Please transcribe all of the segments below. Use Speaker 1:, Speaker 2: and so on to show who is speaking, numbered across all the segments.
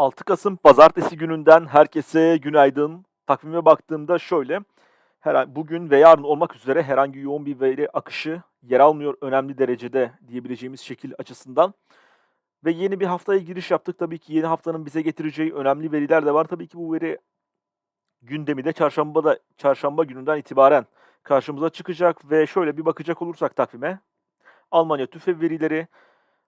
Speaker 1: 6 Kasım Pazartesi gününden herkese günaydın. Takvime baktığımda şöyle, her bugün ve yarın olmak üzere herhangi yoğun bir veri akışı yer almıyor önemli derecede diyebileceğimiz şekil açısından. Ve yeni bir haftaya giriş yaptık. Tabii ki yeni haftanın bize getireceği önemli veriler de var. Tabii ki bu veri gündemi de çarşambada çarşamba gününden itibaren karşımıza çıkacak ve şöyle bir bakacak olursak takvime Almanya TÜFE verileri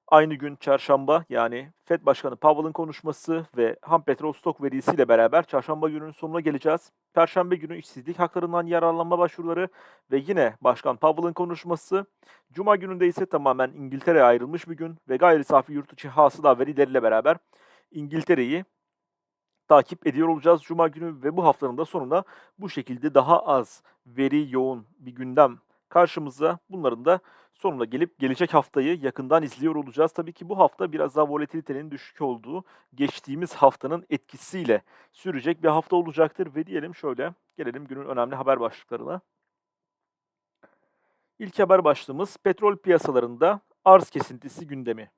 Speaker 1: aynı gün çarşamba yani FED Başkanı Powell'ın konuşması ve ham petrol stok verisiyle beraber çarşamba gününün sonuna geleceğiz. Perşembe günü işsizlik haklarından yararlanma başvuruları ve yine Başkan Powell'ın konuşması. Cuma gününde ise tamamen İngiltere'ye ayrılmış bir gün ve gayri safi yurt içi hasıla verileriyle beraber İngiltere'yi takip ediyor olacağız Cuma günü ve bu haftanın da sonunda bu şekilde daha az veri yoğun bir gündem karşımıza. Bunların da sonuna gelip gelecek haftayı yakından izliyor olacağız. Tabii ki bu hafta biraz daha volatilitenin düşük olduğu geçtiğimiz haftanın etkisiyle sürecek bir hafta olacaktır ve diyelim şöyle gelelim günün önemli haber başlıklarına. İlk haber başlığımız petrol piyasalarında arz kesintisi gündemi.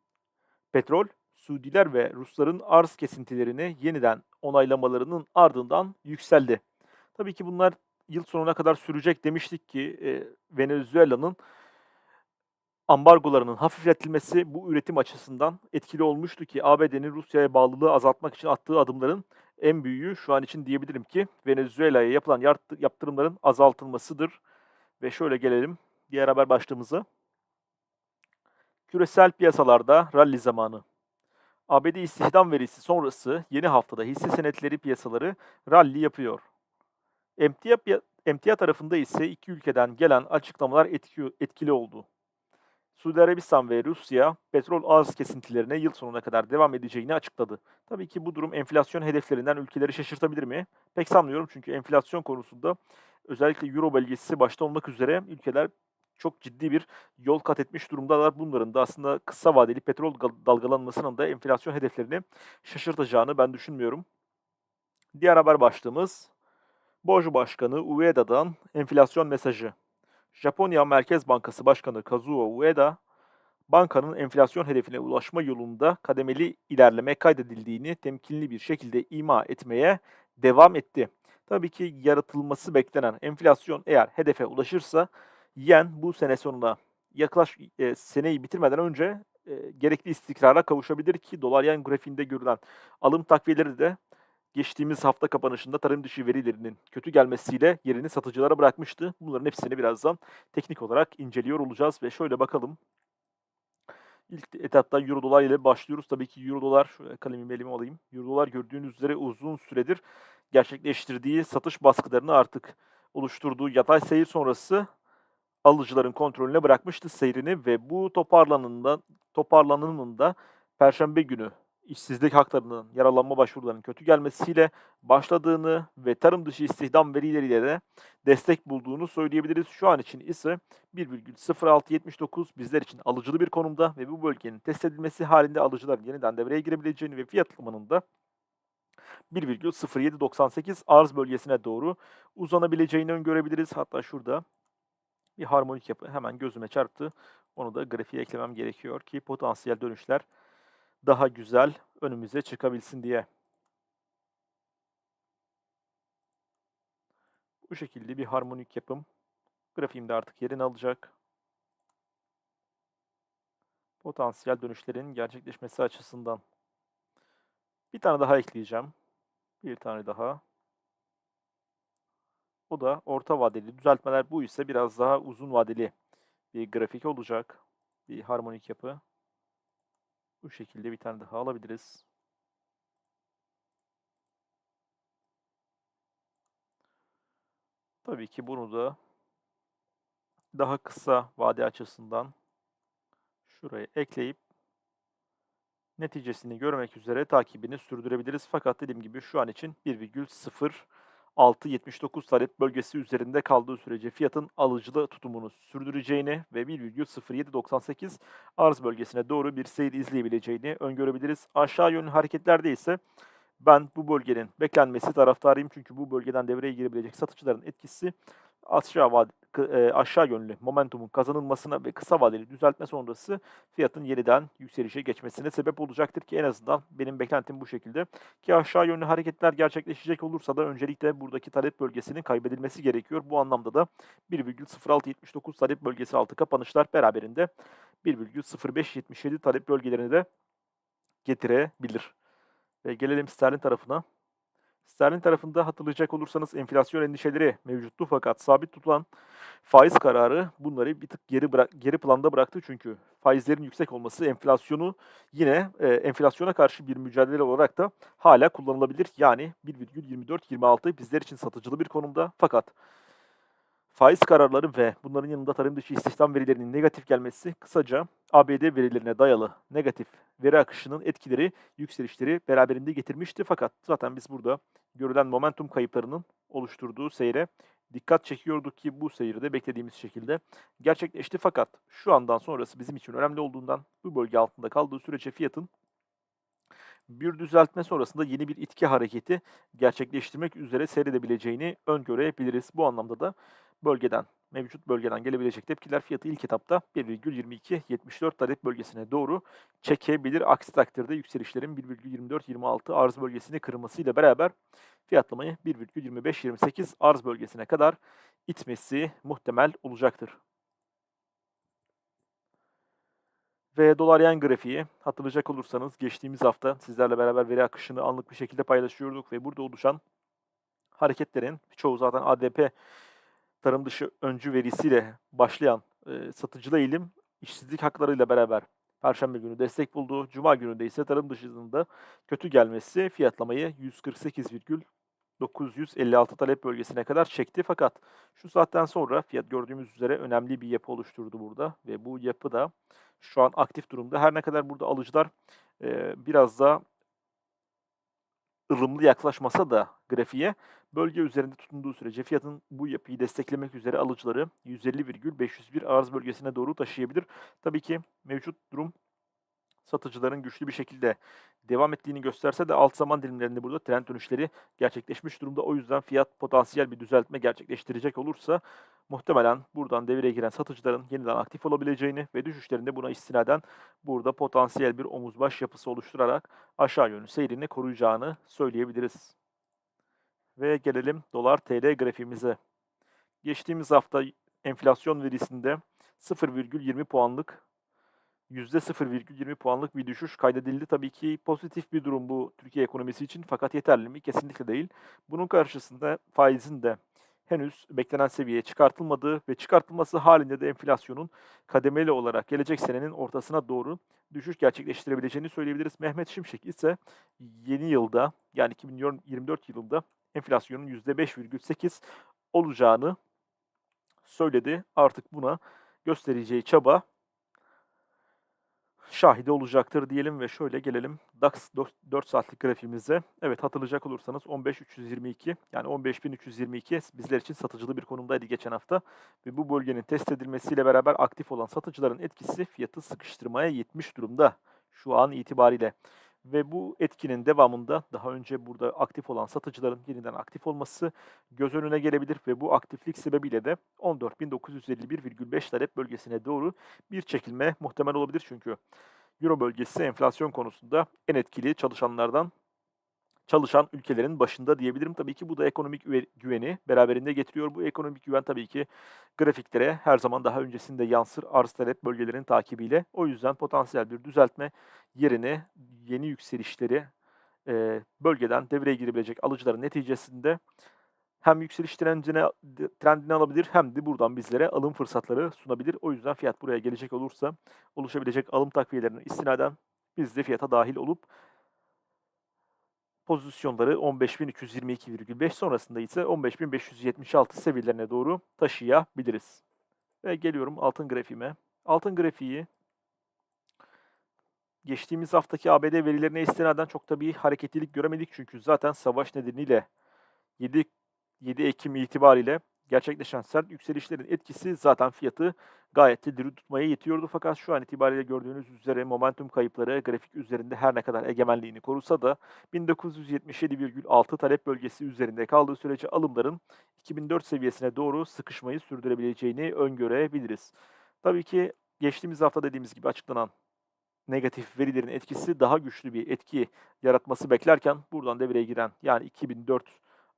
Speaker 1: Petrol, Suudiler ve Rusların arz kesintilerini yeniden onaylamalarının ardından yükseldi. Tabii ki bunlar yıl sonuna kadar sürecek demiştik ki e, Venezuela'nın ambargolarının hafifletilmesi bu üretim açısından etkili olmuştu ki ABD'nin Rusya'ya bağlılığı azaltmak için attığı adımların en büyüğü şu an için diyebilirim ki Venezuela'ya yapılan yaptırımların azaltılmasıdır. Ve şöyle gelelim diğer haber başlığımıza. Küresel piyasalarda rally zamanı. ABD istihdam verisi sonrası yeni haftada hisse senetleri piyasaları rally yapıyor. Emtia, tarafında ise iki ülkeden gelen açıklamalar etki, etkili oldu. Suudi Arabistan ve Rusya petrol arz kesintilerine yıl sonuna kadar devam edeceğini açıkladı. Tabii ki bu durum enflasyon hedeflerinden ülkeleri şaşırtabilir mi? Pek sanmıyorum çünkü enflasyon konusunda özellikle Euro bölgesi başta olmak üzere ülkeler çok ciddi bir yol kat etmiş durumdalar. Bunların da aslında kısa vadeli petrol gal- dalgalanmasının da enflasyon hedeflerini şaşırtacağını ben düşünmüyorum. Diğer haber başlığımız Borcu Başkanı Ueda'dan enflasyon mesajı. Japonya Merkez Bankası Başkanı Kazuo Ueda, bankanın enflasyon hedefine ulaşma yolunda kademeli ilerleme kaydedildiğini temkinli bir şekilde ima etmeye devam etti. Tabii ki yaratılması beklenen enflasyon eğer hedefe ulaşırsa yen bu sene sonuna yaklaş e, seneyi bitirmeden önce e, gerekli istikrara kavuşabilir ki dolar yen grafiğinde görülen alım takviyeleri de geçtiğimiz hafta kapanışında tarım dışı verilerinin kötü gelmesiyle yerini satıcılara bırakmıştı. Bunların hepsini birazdan teknik olarak inceliyor olacağız ve şöyle bakalım. İlk etapta Euro dolar ile başlıyoruz. Tabii ki Euro dolar, şöyle kalemimi elime alayım. Euro dolar gördüğünüz üzere uzun süredir gerçekleştirdiği satış baskılarını artık oluşturduğu yatay seyir sonrası alıcıların kontrolüne bırakmıştı seyrini ve bu toparlanında toparlanımında Perşembe günü işsizlik haklarının, yaralanma başvurularının kötü gelmesiyle başladığını ve tarım dışı istihdam verileriyle de destek bulduğunu söyleyebiliriz. Şu an için ise 1,0679 bizler için alıcılı bir konumda ve bu bölgenin test edilmesi halinde alıcıların yeniden devreye girebileceğini ve fiyatlamanın da 1,0798 arz bölgesine doğru uzanabileceğini öngörebiliriz. Hatta şurada bir harmonik yapı hemen gözüme çarptı. Onu da grafiğe eklemem gerekiyor ki potansiyel dönüşler daha güzel önümüze çıkabilsin diye. Bu şekilde bir harmonik yapım grafiğimde artık yerini alacak. Potansiyel dönüşlerin gerçekleşmesi açısından. Bir tane daha ekleyeceğim. Bir tane daha. O da orta vadeli düzeltmeler. Bu ise biraz daha uzun vadeli bir grafik olacak. Bir harmonik yapı. Bu şekilde bir tane daha alabiliriz. Tabii ki bunu da daha kısa vade açısından şuraya ekleyip neticesini görmek üzere takibini sürdürebiliriz. Fakat dediğim gibi şu an için 1,0679 talep bölgesi üzerinde kaldığı sürece fiyatın alıcılı tutumunu sürdüreceğini ve 1,0798 arz bölgesine doğru bir seyir izleyebileceğini öngörebiliriz. Aşağı yönlü hareketlerde ise ben bu bölgenin beklenmesi taraftarıyım. Çünkü bu bölgeden devreye girebilecek satıcıların etkisi aşağı vade, kı- e, aşağı yönlü momentumun kazanılmasına ve kısa vadeli düzeltme sonrası fiyatın yeniden yükselişe geçmesine sebep olacaktır ki en azından benim beklentim bu şekilde. Ki aşağı yönlü hareketler gerçekleşecek olursa da öncelikle buradaki talep bölgesinin kaybedilmesi gerekiyor. Bu anlamda da 1,0679 talep bölgesi altı kapanışlar beraberinde 1,0577 talep bölgelerini de getirebilir. Ve gelelim sterlin tarafına. Sterlin tarafında hatırlayacak olursanız enflasyon endişeleri mevcuttu fakat sabit tutulan faiz kararı bunları bir tık geri bırak, geri planda bıraktı çünkü faizlerin yüksek olması enflasyonu yine e, enflasyona karşı bir mücadele olarak da hala kullanılabilir. Yani 1,24-26 bizler için satıcılı bir konumda fakat faiz kararları ve bunların yanında tarım dışı istihdam verilerinin negatif gelmesi kısaca ABD verilerine dayalı negatif veri akışının etkileri yükselişleri beraberinde getirmişti. Fakat zaten biz burada görülen momentum kayıplarının oluşturduğu seyre dikkat çekiyorduk ki bu seyirde beklediğimiz şekilde gerçekleşti. Fakat şu andan sonrası bizim için önemli olduğundan bu bölge altında kaldığı sürece fiyatın bir düzeltme sonrasında yeni bir itki hareketi gerçekleştirmek üzere seyredebileceğini öngörebiliriz. Bu anlamda da bölgeden, mevcut bölgeden gelebilecek tepkiler fiyatı ilk etapta 1,22-74 talep bölgesine doğru çekebilir. Aksi takdirde yükselişlerin 1,24-26 arz bölgesini kırmasıyla beraber fiyatlamayı 1,25-28 arz bölgesine kadar itmesi muhtemel olacaktır. Ve dolar yen grafiği hatırlayacak olursanız geçtiğimiz hafta sizlerle beraber veri akışını anlık bir şekilde paylaşıyorduk ve burada oluşan hareketlerin çoğu zaten ADP tarım dışı öncü verisiyle başlayan e, satıcılı eğilim işsizlik haklarıyla beraber Perşembe günü destek buldu. Cuma gününde ise tarım dışının da kötü gelmesi fiyatlamayı 148,956 talep bölgesine kadar çekti. Fakat şu saatten sonra fiyat gördüğümüz üzere önemli bir yapı oluşturdu burada ve bu yapı da şu an aktif durumda. Her ne kadar burada alıcılar biraz da ılımlı yaklaşmasa da grafiğe bölge üzerinde tutunduğu sürece fiyatın bu yapıyı desteklemek üzere alıcıları 150,501 arz bölgesine doğru taşıyabilir. Tabii ki mevcut durum satıcıların güçlü bir şekilde devam ettiğini gösterse de alt zaman dilimlerinde burada trend dönüşleri gerçekleşmiş durumda. O yüzden fiyat potansiyel bir düzeltme gerçekleştirecek olursa muhtemelen buradan devreye giren satıcıların yeniden aktif olabileceğini ve düşüşlerinde buna istinaden burada potansiyel bir omuz baş yapısı oluşturarak aşağı yönlü seyrini koruyacağını söyleyebiliriz. Ve gelelim dolar TL grafiğimize. Geçtiğimiz hafta enflasyon verisinde 0,20 puanlık %0,20 puanlık bir düşüş kaydedildi. Tabii ki pozitif bir durum bu Türkiye ekonomisi için fakat yeterli mi? Kesinlikle değil. Bunun karşısında faizin de henüz beklenen seviyeye çıkartılmadığı ve çıkartılması halinde de enflasyonun kademeli olarak gelecek senenin ortasına doğru düşüş gerçekleştirebileceğini söyleyebiliriz. Mehmet Şimşek ise yeni yılda yani 2024 yılında enflasyonun %5,8 olacağını söyledi. Artık buna göstereceği çaba şahide olacaktır diyelim ve şöyle gelelim DAX 4 saatlik grafiğimize. Evet hatırlayacak olursanız 15322 yani 15322 bizler için satıcılı bir konumdaydı geçen hafta ve bu bölgenin test edilmesiyle beraber aktif olan satıcıların etkisi fiyatı sıkıştırmaya yetmiş durumda şu an itibariyle. Ve bu etkinin devamında daha önce burada aktif olan satıcıların yeniden aktif olması göz önüne gelebilir ve bu aktiflik sebebiyle de 14.951,5 talep bölgesine doğru bir çekilme muhtemel olabilir. Çünkü Euro bölgesi enflasyon konusunda en etkili çalışanlardan çalışan ülkelerin başında diyebilirim. Tabii ki bu da ekonomik güveni beraberinde getiriyor. Bu ekonomik güven tabii ki grafiklere her zaman daha öncesinde yansır arz talep bölgelerinin takibiyle. O yüzden potansiyel bir düzeltme yerine yeni yükselişleri e, bölgeden devreye girebilecek alıcıların neticesinde hem yükseliş trendine, trendini alabilir hem de buradan bizlere alım fırsatları sunabilir. O yüzden fiyat buraya gelecek olursa oluşabilecek alım takviyelerine istinaden biz de fiyata dahil olup pozisyonları 15.322,5 sonrasında ise 15.576 seviyelerine doğru taşıyabiliriz. Ve geliyorum altın grafiğime. Altın grafiği geçtiğimiz haftaki ABD verilerine istinaden çok da bir hareketlilik göremedik. Çünkü zaten savaş nedeniyle 7, 7 Ekim itibariyle gerçekleşen sert yükselişlerin etkisi zaten fiyatı gayet de diri tutmaya yetiyordu. Fakat şu an itibariyle gördüğünüz üzere momentum kayıpları grafik üzerinde her ne kadar egemenliğini korusa da 1977,6 talep bölgesi üzerinde kaldığı sürece alımların 2004 seviyesine doğru sıkışmayı sürdürebileceğini öngörebiliriz. Tabii ki geçtiğimiz hafta dediğimiz gibi açıklanan negatif verilerin etkisi daha güçlü bir etki yaratması beklerken buradan devreye giren yani 2004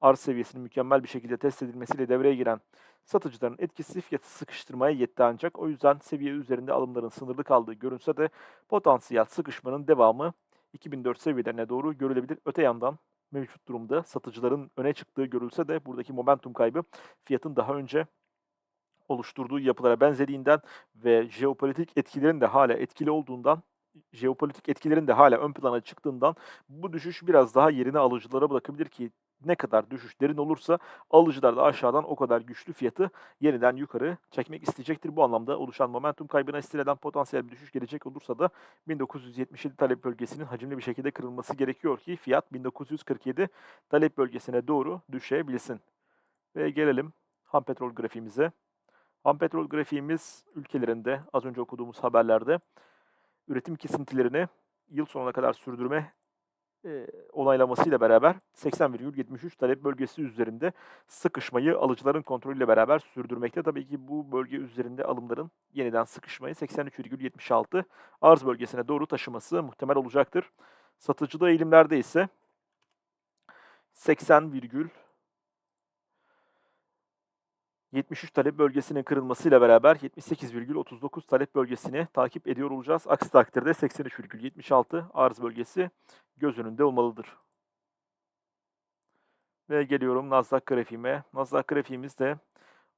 Speaker 1: arz seviyesinin mükemmel bir şekilde test edilmesiyle devreye giren satıcıların etkisi fiyatı sıkıştırmaya yetti ancak o yüzden seviye üzerinde alımların sınırlı kaldığı görünse de potansiyel sıkışmanın devamı 2004 seviyelerine doğru görülebilir. Öte yandan mevcut durumda satıcıların öne çıktığı görülse de buradaki momentum kaybı fiyatın daha önce oluşturduğu yapılara benzediğinden ve jeopolitik etkilerin de hala etkili olduğundan jeopolitik etkilerin de hala ön plana çıktığından bu düşüş biraz daha yerini alıcılara bırakabilir ki ne kadar düşüş derin olursa alıcılar da aşağıdan o kadar güçlü fiyatı yeniden yukarı çekmek isteyecektir. Bu anlamda oluşan momentum kaybına istileden potansiyel bir düşüş gelecek olursa da 1977 talep bölgesinin hacimli bir şekilde kırılması gerekiyor ki fiyat 1947 talep bölgesine doğru düşebilsin. Ve gelelim ham petrol grafiğimize. Ham petrol grafiğimiz ülkelerinde az önce okuduğumuz haberlerde üretim kesintilerini yıl sonuna kadar sürdürme e, onaylamasıyla beraber 80,73 talep bölgesi üzerinde sıkışmayı alıcıların kontrolüyle beraber sürdürmekte. Tabii ki bu bölge üzerinde alımların yeniden sıkışmayı 83,76 arz bölgesine doğru taşıması muhtemel olacaktır. Satıcıda eğilimlerde ise 80, 73 talep bölgesinin kırılmasıyla beraber 78,39 talep bölgesini takip ediyor olacağız. Aksi takdirde 83,76 arz bölgesi göz önünde olmalıdır. Ve geliyorum Nasdaq grafiğime. Nasdaq grafiğimiz de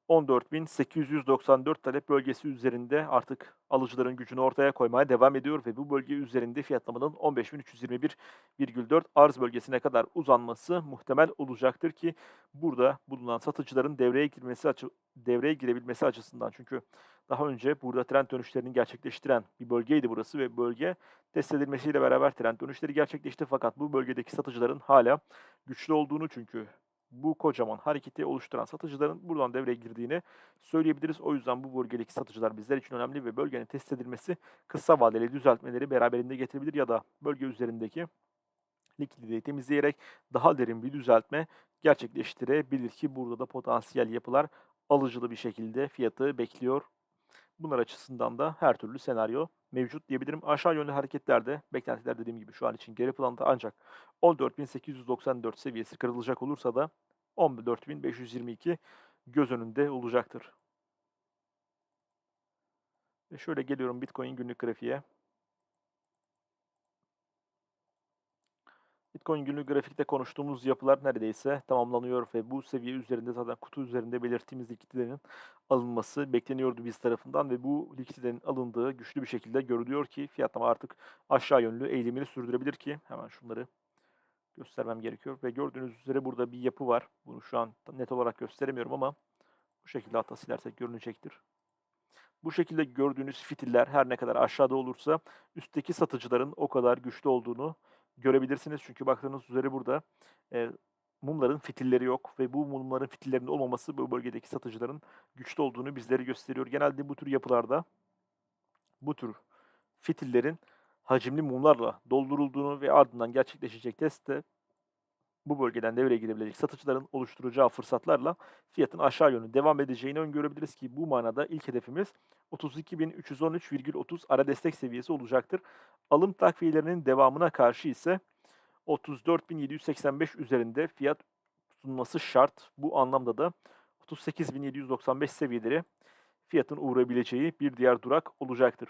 Speaker 1: 14.894 talep bölgesi üzerinde artık alıcıların gücünü ortaya koymaya devam ediyor ve bu bölge üzerinde fiyatlamanın 15.321,4 arz bölgesine kadar uzanması muhtemel olacaktır ki burada bulunan satıcıların devreye girmesi açı, devreye girebilmesi açısından. Çünkü daha önce burada trend dönüşlerini gerçekleştiren bir bölgeydi burası ve bölge test edilmesiyle beraber trend dönüşleri gerçekleşti. Fakat bu bölgedeki satıcıların hala güçlü olduğunu çünkü bu kocaman hareketi oluşturan satıcıların buradan devreye girdiğini söyleyebiliriz. O yüzden bu bölgedeki satıcılar bizler için önemli ve bölgenin test edilmesi kısa vadeli düzeltmeleri beraberinde getirebilir ya da bölge üzerindeki likiditeyi temizleyerek daha derin bir düzeltme gerçekleştirebilir ki burada da potansiyel yapılar alıcılı bir şekilde fiyatı bekliyor. Bunlar açısından da her türlü senaryo mevcut diyebilirim. Aşağı yönlü hareketlerde beklentiler dediğim gibi şu an için geri planda ancak 14.894 seviyesi kırılacak olursa da 14.522 göz önünde olacaktır. Ve şöyle geliyorum Bitcoin günlük grafiğe. Bitcoin günlük grafikte konuştuğumuz yapılar neredeyse tamamlanıyor ve bu seviye üzerinde zaten kutu üzerinde belirttiğimiz likiditelerin alınması bekleniyordu biz tarafından ve bu likiditelerin alındığı güçlü bir şekilde görülüyor ki fiyatlama artık aşağı yönlü eğilimini sürdürebilir ki hemen şunları göstermem gerekiyor ve gördüğünüz üzere burada bir yapı var. Bunu şu an net olarak gösteremiyorum ama bu şekilde hatta silersek görünecektir. Bu şekilde gördüğünüz fitiller her ne kadar aşağıda olursa üstteki satıcıların o kadar güçlü olduğunu görebilirsiniz. Çünkü baktığınız üzere burada e, mumların fitilleri yok ve bu mumların fitillerinde olmaması bu bölgedeki satıcıların güçlü olduğunu bizlere gösteriyor. Genelde bu tür yapılarda bu tür fitillerin hacimli mumlarla doldurulduğunu ve ardından gerçekleşecek testte bu bölgeden devreye girebilecek satıcıların oluşturacağı fırsatlarla fiyatın aşağı yönlü devam edeceğini öngörebiliriz ki bu manada ilk hedefimiz 32.313,30 ara destek seviyesi olacaktır. Alım takviyelerinin devamına karşı ise 34.785 üzerinde fiyat sunması şart. Bu anlamda da 38.795 seviyeleri fiyatın uğrayabileceği bir diğer durak olacaktır.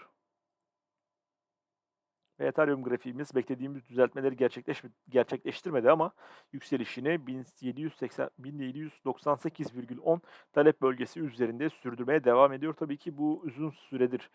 Speaker 1: Ve Ethereum grafiğimiz beklediğimiz düzeltmeleri gerçekleş gerçekleştirmedi ama yükselişini 1780 1798,10 talep bölgesi üzerinde sürdürmeye devam ediyor. Tabii ki bu uzun süredir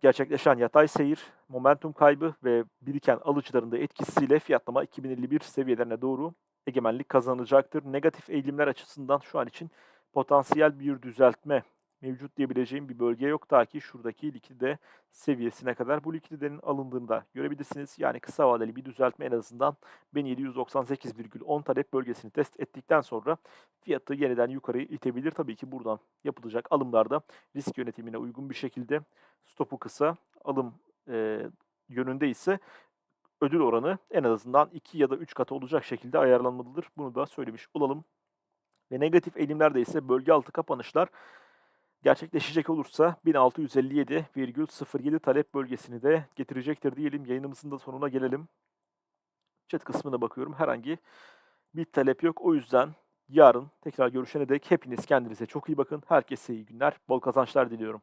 Speaker 1: gerçekleşen yatay seyir, momentum kaybı ve biriken alıcıların da etkisiyle fiyatlama 2051 seviyelerine doğru egemenlik kazanacaktır. Negatif eğilimler açısından şu an için potansiyel bir düzeltme mevcut diyebileceğim bir bölge yok. Ta ki şuradaki likidite seviyesine kadar bu likiditenin alındığını da görebilirsiniz. Yani kısa vadeli bir düzeltme en azından 1798,10 talep bölgesini test ettikten sonra fiyatı yeniden yukarı itebilir. Tabii ki buradan yapılacak alımlarda risk yönetimine uygun bir şekilde stopu kısa alım e, yönünde ise ödül oranı en azından 2 ya da 3 katı olacak şekilde ayarlanmalıdır. Bunu da söylemiş olalım. Ve negatif eğilimlerde ise bölge altı kapanışlar gerçekleşecek olursa 1657,07 talep bölgesini de getirecektir diyelim. Yayınımızın da sonuna gelelim. Chat kısmına bakıyorum. Herhangi bir talep yok. O yüzden yarın tekrar görüşene dek hepiniz kendinize çok iyi bakın. Herkese iyi günler, bol kazançlar diliyorum.